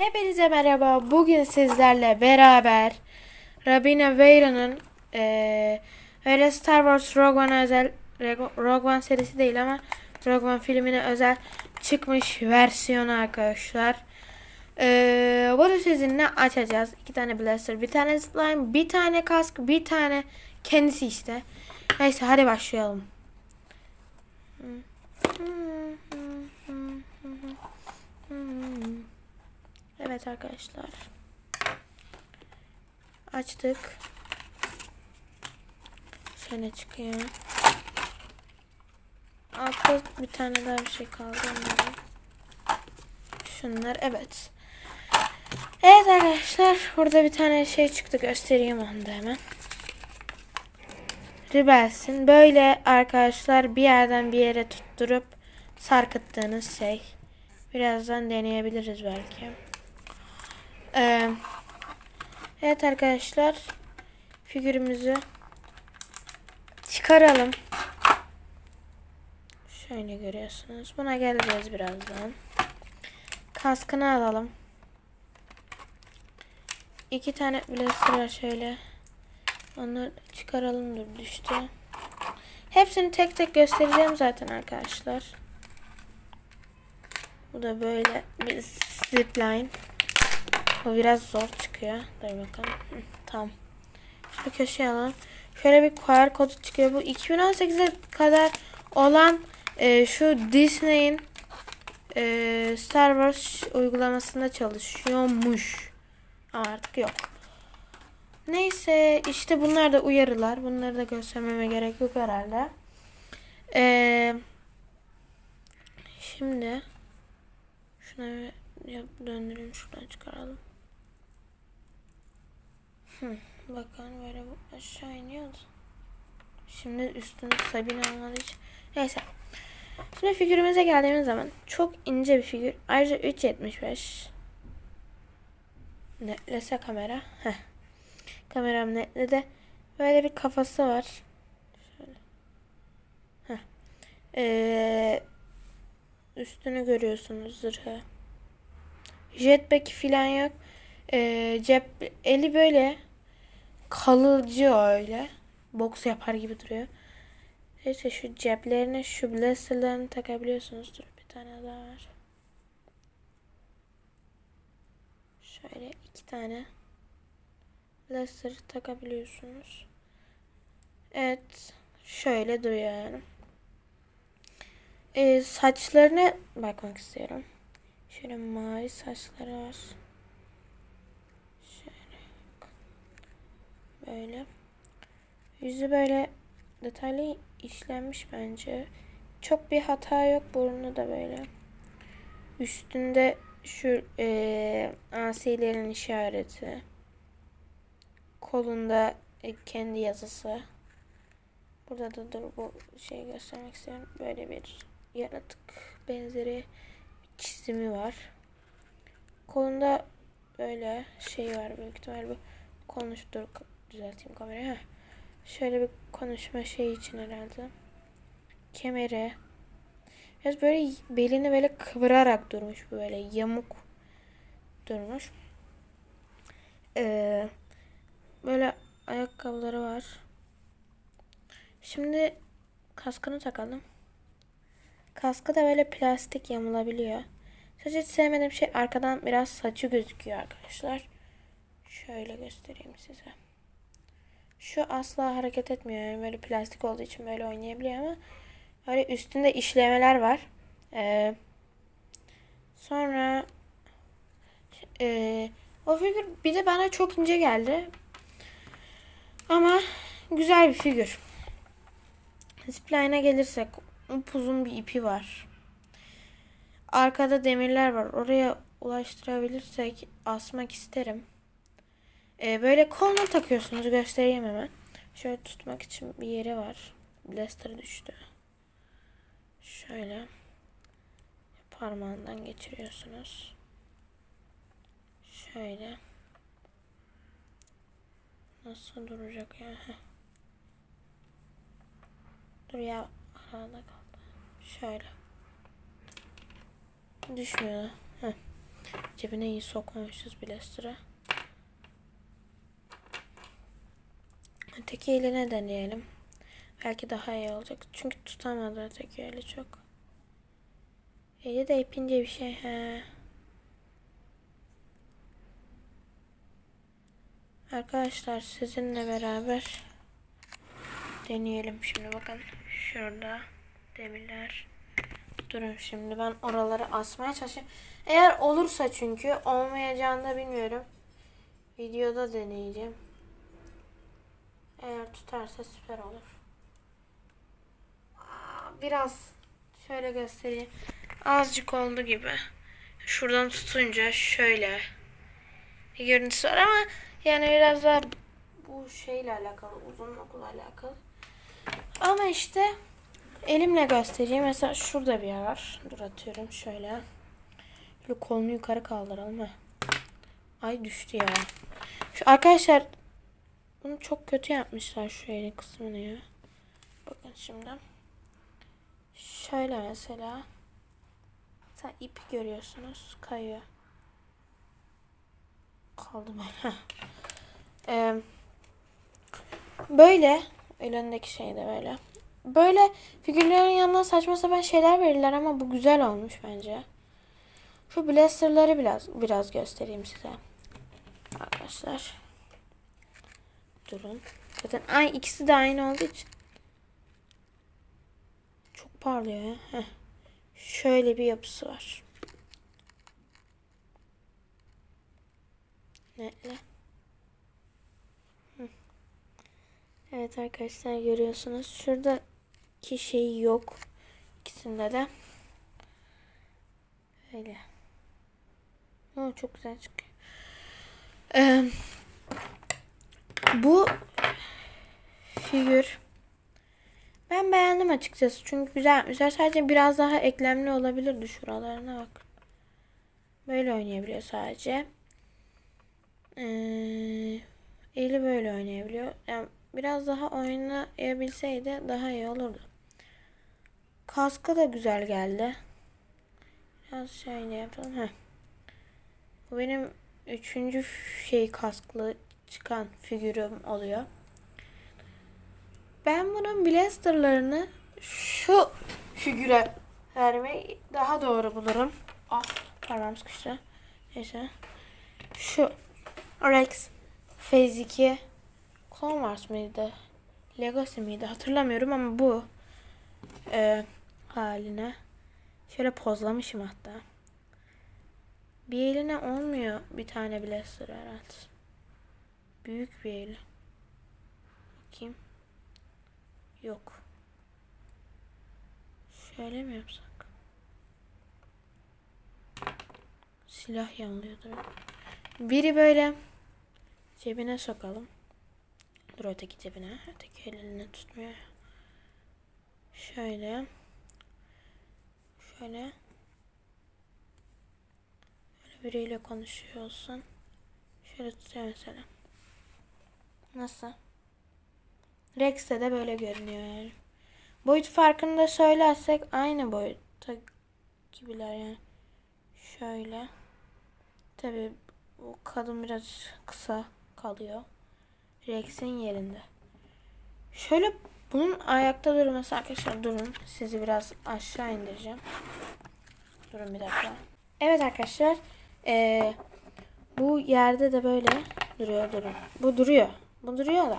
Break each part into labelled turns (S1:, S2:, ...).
S1: Hepinize merhaba. Bugün sizlerle beraber Rabina Veyra'nın eee öyle Star Wars Rogue One özel Rogue One serisi değil ama Rogue One filmine özel çıkmış versiyonu arkadaşlar. Eee bunu sizinle açacağız. İki tane blaster, bir tane slime, bir tane kask, bir tane kendisi işte. Neyse hadi başlayalım. Evet arkadaşlar. Açtık. Şöyle çıkıyor. Altta bir tane daha bir şey kaldı. onları. Şunlar evet. Evet arkadaşlar. Burada bir tane şey çıktı. Göstereyim onu da hemen. Rebels'in böyle arkadaşlar bir yerden bir yere tutturup sarkıttığınız şey. Birazdan deneyebiliriz belki. Ee, evet arkadaşlar. Figürümüzü çıkaralım. Şöyle görüyorsunuz. Buna geleceğiz birazdan. Kaskını alalım. İki tane blaster var şöyle. Onları çıkaralım dur düştü. Hepsini tek tek göstereceğim zaten arkadaşlar. Bu da böyle bir zipline. Bu biraz zor çıkıyor. Dur bakalım. Hı, tamam. Şöyle köşeye alalım. Şöyle bir QR kodu çıkıyor. Bu 2018'e kadar olan e, şu Disney'in e, Star Wars uygulamasında çalışıyormuş. Ama artık yok. Neyse işte bunlar da uyarılar. Bunları da göstermeme gerek yok herhalde. Ee, şimdi şuna döndüreyim şuradan çıkaralım. Bakın böyle aşağı iniyordu. Şimdi üstünde sabine olmadığı için. Neyse. Şimdi figürümüze geldiğimiz zaman çok ince bir figür. Ayrıca 3.75. Netlese kamera. Heh. Kameram netledi. Böyle bir kafası var. Şöyle. Ee, üstünü görüyorsunuz zırhı. Jetpack falan yok. Ee, cep eli böyle kalıcı öyle. Boks yapar gibi duruyor. Neyse şu ceplerine şu blasterlarını takabiliyorsunuz. Dur bir tane daha var. Şöyle iki tane blaster takabiliyorsunuz. Evet. Şöyle duruyor yani. Ee, saçlarına bakmak istiyorum. Şöyle mavi saçları var. Şöyle. Böyle. Yüzü böyle detaylı işlenmiş bence. Çok bir hata yok. Burnu da böyle. Üstünde şu eee asilerin işareti. Kolunda e, kendi yazısı. Burada da dur bu şeyi göstermek istiyorum. Böyle bir yaratık benzeri çizimi var. Kolunda böyle şey var büyük ihtimal bu konuştur düzelteyim kamerayı. Heh. Şöyle bir konuşma şey için herhalde. Kemeri. Biraz böyle belini böyle kıvırarak durmuş böyle yamuk durmuş. Ee, böyle ayakkabıları var. Şimdi kaskını takalım. Kaskı da böyle plastik yamulabiliyor. Sadece hiç sevmediğim şey arkadan biraz saçı gözüküyor arkadaşlar. Şöyle göstereyim size. Şu asla hareket etmiyor. Yani böyle plastik olduğu için böyle oynayabiliyor ama böyle üstünde işlemeler var. Ee, sonra e, o figür bir de bana çok ince geldi. Ama güzel bir figür. Zipline'a gelirsek upuzun bir ipi var. Arkada demirler var. Oraya ulaştırabilirsek asmak isterim. Ee, böyle koluna takıyorsunuz. Göstereyim hemen. Şöyle tutmak için bir yeri var. Blaster düştü. Şöyle. Parmağından geçiriyorsunuz. Şöyle. Nasıl duracak ya? Heh. Dur ya. Arada kaldı. Şöyle. Düşmüyor. Heh. Cebine iyi sokmamışız Blaster'ı. Öteki eline deneyelim. Belki daha iyi olacak. Çünkü tutamadı öteki eli çok. Eli de ipince bir şey. He. Arkadaşlar sizinle beraber deneyelim şimdi bakın. Şurada demirler. Durun şimdi ben oraları asmaya çalışayım. Eğer olursa çünkü olmayacağını da bilmiyorum. Videoda deneyeceğim. Eğer tutarsa süper olur. Biraz şöyle göstereyim. Azıcık oldu gibi. Şuradan tutunca şöyle bir görüntüsü var ama yani biraz daha bu şeyle alakalı, uzunlukla alakalı. Ama işte elimle göstereyim. Mesela şurada bir yer var. Dur atıyorum şöyle. Şöyle kolunu yukarı kaldıralım. Ay düştü ya. Şu arkadaşlar bunu çok kötü yapmışlar şu elin kısmını ya. Bakın şimdi. Şöyle mesela. Sen ipi görüyorsunuz. Kayıyor. Kaldı böyle. Ee, böyle elindeki şey de böyle. Böyle figürlerin yanına saçma sapan şeyler verirler ama bu güzel olmuş bence. Şu blasterları biraz biraz göstereyim size. Arkadaşlar. Durun. Zaten ay ikisi de aynı olduğu için. Çok parlıyor ya. Heh. Şöyle bir yapısı var. Netle. Evet arkadaşlar görüyorsunuz. Şuradaki şey yok. İkisinde de. Öyle. Oo, çok güzel çıkıyor. Ee, bu figür ben beğendim açıkçası. Çünkü güzel. Güzel sadece biraz daha eklemli olabilirdi şuralarına bak. Böyle oynayabiliyor sadece. Ee, eli böyle oynayabiliyor. Yani biraz daha oynayabilseydi daha iyi olurdu. Kaskı da güzel geldi. Biraz şöyle yapalım. Heh. Bu benim üçüncü şey kasklı çıkan figürüm oluyor. Ben bunun blasterlarını şu figüre vermeyi daha doğru bulurum. Ah parmağım sıkıştı. Neyse. Şu Rex Phase 2 Clone Wars mıydı? Legacy miydi? Hatırlamıyorum ama bu e, haline şöyle pozlamışım hatta. Bir eline olmuyor bir tane blaster herhalde. Büyük bir el. Bakayım. Yok. Şöyle mi yapsak? Silah yanlıyordur. Biri böyle cebine sokalım. Dur öteki cebine. Öteki elini tutmuyor. Şöyle. Şöyle. Böyle biriyle konuşuyorsun. Şöyle tutuyor mesela. Nasıl? Rex'te de böyle görünüyor yani. Boyut farkını da söylersek aynı boyutta gibiler yani. Şöyle. Tabi o kadın biraz kısa kalıyor. Rex'in yerinde. Şöyle bunun ayakta durması arkadaşlar durun. Sizi biraz aşağı indireceğim. Durun bir dakika. Evet arkadaşlar. Ee, bu yerde de böyle duruyor durun. Bu duruyor. Bu duruyor da.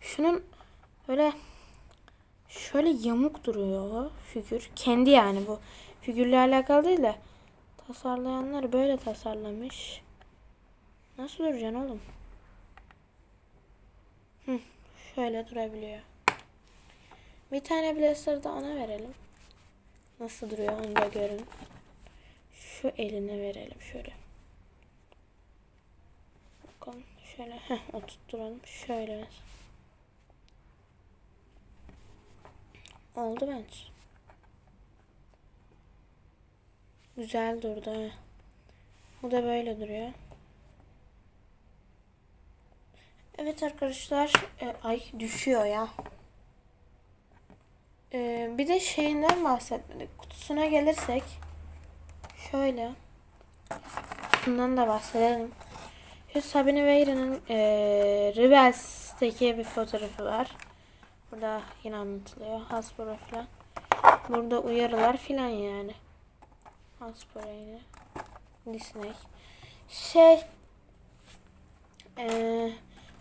S1: Şunun böyle şöyle yamuk duruyor figür. Kendi yani bu. Figürle alakalı değil de tasarlayanlar böyle tasarlamış. Nasıl duracaksın oğlum? Hı, şöyle durabiliyor. Bir tane blaster da ona verelim. Nasıl duruyor onu da görün. Şu eline verelim şöyle. Bakalım şöyle heh, oturtturalım. Şöyle mesela. Oldu bence. Güzel durdu ha. Bu da böyle duruyor. Evet arkadaşlar. E, ay düşüyor ya. E, bir de şeyinden bahsetmedik. Kutusuna gelirsek. Şöyle. fotoğrafından da bahsedelim. Şu Sabine Weira'nın e, Rebels'teki bir fotoğrafı var. Burada yine anlatılıyor. Hasbro falan. Burada uyarılar filan yani. Hasbro yine. Disney. Şey. Eee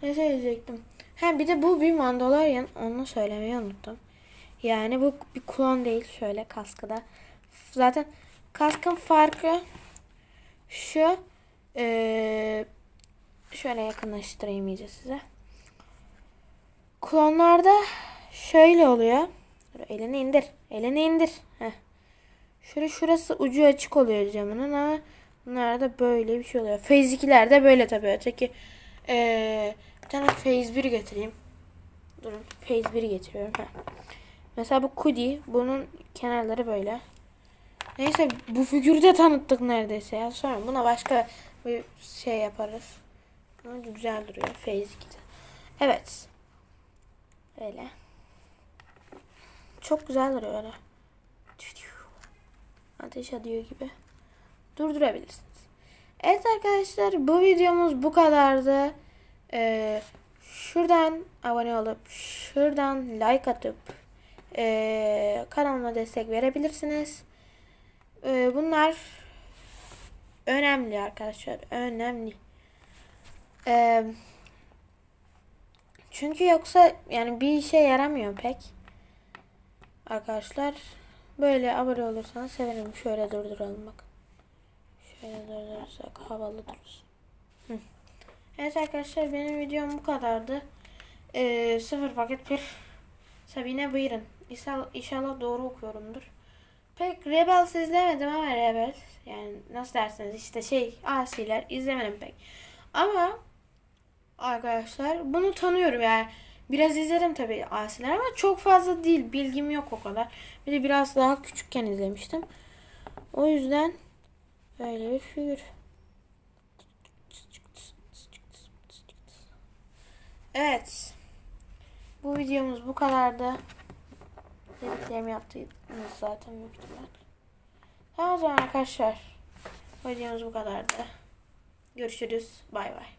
S1: ne söyleyecektim? Ha bir de bu bir Mandalorian. Onu söylemeyi unuttum. Yani bu bir klon değil. Şöyle kaskı da. Zaten kaskın farkı şu. Eee şöyle yakınlaştırayım iyice size. Klonlarda şöyle oluyor. Elini indir. Elini indir. Heh. Şöyle şurası ucu açık oluyor camının ama bunlarda böyle bir şey oluyor. Phase 2'lerde böyle tabii. Öteki ee, bir tane Phase 1 getireyim. Durun. Phase 1 getiriyorum. Heh. Mesela bu Kudi. Bunun kenarları böyle. Neyse bu figürü de tanıttık neredeyse ya. Sonra buna başka bir şey yaparız. Güzel duruyor. Phase 2'de. Evet. Öyle. Çok güzel duruyor. Ateş ediyor gibi. Durdurabilirsiniz. Evet arkadaşlar bu videomuz bu kadardı. Ee, şuradan abone olup şuradan like atıp ee, kanalıma destek verebilirsiniz. Ee, bunlar önemli arkadaşlar. Önemli. Ee, çünkü yoksa yani bir işe yaramıyor pek. Arkadaşlar böyle abone olursanız sevinirim. Şöyle durduralım bak. Şöyle durdurursak havalı durursun. Evet arkadaşlar benim videom bu kadardı. Ee, sıfır paket bir Sabine buyurun. İnşallah, inşallah doğru okuyorumdur. Pek Rebels izlemedim ama Rebels yani nasıl derseniz işte şey asiler izlemedim pek. Ama arkadaşlar bunu tanıyorum yani. Biraz izledim tabii asiler ama çok fazla değil. Bilgim yok o kadar. Bir de biraz daha küçükken izlemiştim. O yüzden böyle bir figür. Evet. Bu videomuz bu kadardı. Dediklerimi yaptınız zaten büyük ihtimal. Tamam o zaman arkadaşlar. Videomuz bu kadardı. Görüşürüz. Bay bay.